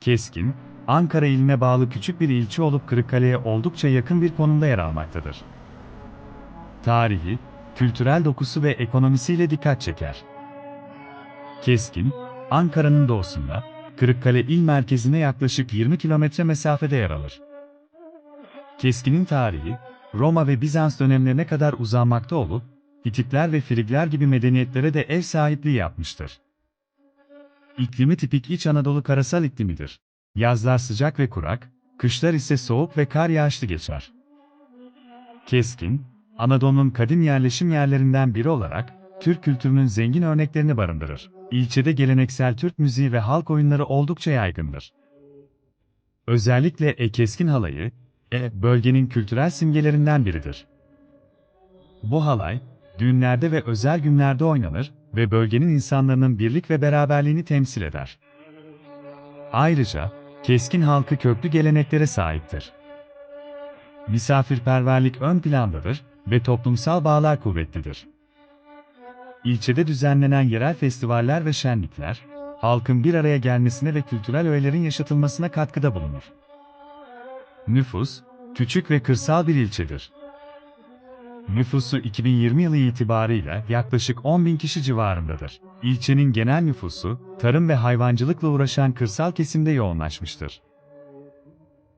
Keskin, Ankara iline bağlı küçük bir ilçe olup Kırıkkale'ye oldukça yakın bir konumda yer almaktadır. Tarihi, kültürel dokusu ve ekonomisiyle dikkat çeker. Keskin, Ankara'nın doğusunda, Kırıkkale il merkezine yaklaşık 20 kilometre mesafede yer alır. Keskin'in tarihi, Roma ve Bizans dönemlerine kadar uzanmakta olup, Hititler ve Frigler gibi medeniyetlere de ev sahipliği yapmıştır. İklimi tipik İç Anadolu karasal iklimidir. Yazlar sıcak ve kurak, kışlar ise soğuk ve kar yağışlı geçer. Keskin, Anadolu'nun kadim yerleşim yerlerinden biri olarak, Türk kültürünün zengin örneklerini barındırır. İlçede geleneksel Türk müziği ve halk oyunları oldukça yaygındır. Özellikle E Keskin halayı, E bölgenin kültürel simgelerinden biridir. Bu halay, düğünlerde ve özel günlerde oynanır ve bölgenin insanların birlik ve beraberliğini temsil eder. Ayrıca, Keskin halkı köklü geleneklere sahiptir. Misafirperverlik ön plandadır ve toplumsal bağlar kuvvetlidir. İlçede düzenlenen yerel festivaller ve şenlikler, halkın bir araya gelmesine ve kültürel öğelerin yaşatılmasına katkıda bulunur. Nüfus, küçük ve kırsal bir ilçedir. Nüfusu 2020 yılı itibarıyla yaklaşık 10 bin kişi civarındadır. İlçenin genel nüfusu, tarım ve hayvancılıkla uğraşan kırsal kesimde yoğunlaşmıştır.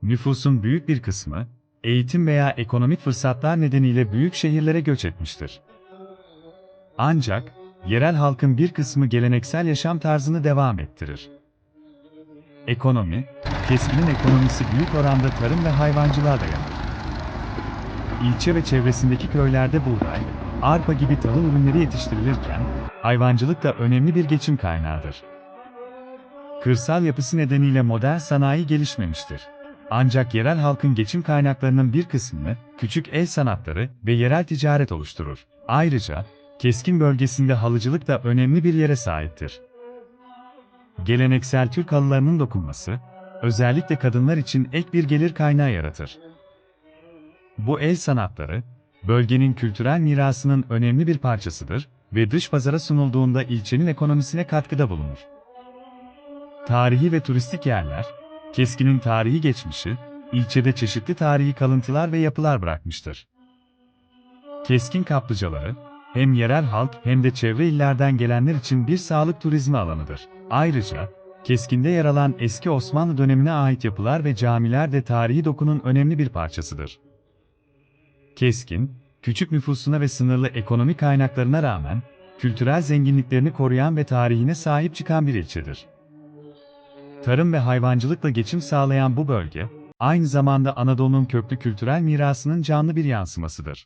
Nüfusun büyük bir kısmı, eğitim veya ekonomik fırsatlar nedeniyle büyük şehirlere göç etmiştir. Ancak, yerel halkın bir kısmı geleneksel yaşam tarzını devam ettirir. Ekonomi, Keskin'in ekonomisi büyük oranda tarım ve hayvancılığa dayanır. İlçe ve çevresindeki köylerde buğday, arpa gibi tahıl ürünleri yetiştirilirken, hayvancılık da önemli bir geçim kaynağıdır. Kırsal yapısı nedeniyle modern sanayi gelişmemiştir. Ancak yerel halkın geçim kaynaklarının bir kısmını küçük el sanatları ve yerel ticaret oluşturur. Ayrıca, Keskin bölgesinde halıcılık da önemli bir yere sahiptir. Geleneksel Türk halılarının dokunması, özellikle kadınlar için ek bir gelir kaynağı yaratır. Bu el sanatları, bölgenin kültürel mirasının önemli bir parçasıdır ve dış pazara sunulduğunda ilçenin ekonomisine katkıda bulunur. Tarihi ve turistik yerler, Keskin'in tarihi geçmişi, ilçede çeşitli tarihi kalıntılar ve yapılar bırakmıştır. Keskin kaplıcaları, hem yerel halk hem de çevre illerden gelenler için bir sağlık turizmi alanıdır. Ayrıca, Keskin'de yer alan eski Osmanlı dönemine ait yapılar ve camiler de tarihi dokunun önemli bir parçasıdır. Keskin, küçük nüfusuna ve sınırlı ekonomik kaynaklarına rağmen, kültürel zenginliklerini koruyan ve tarihine sahip çıkan bir ilçedir. Tarım ve hayvancılıkla geçim sağlayan bu bölge, aynı zamanda Anadolu'nun köklü kültürel mirasının canlı bir yansımasıdır.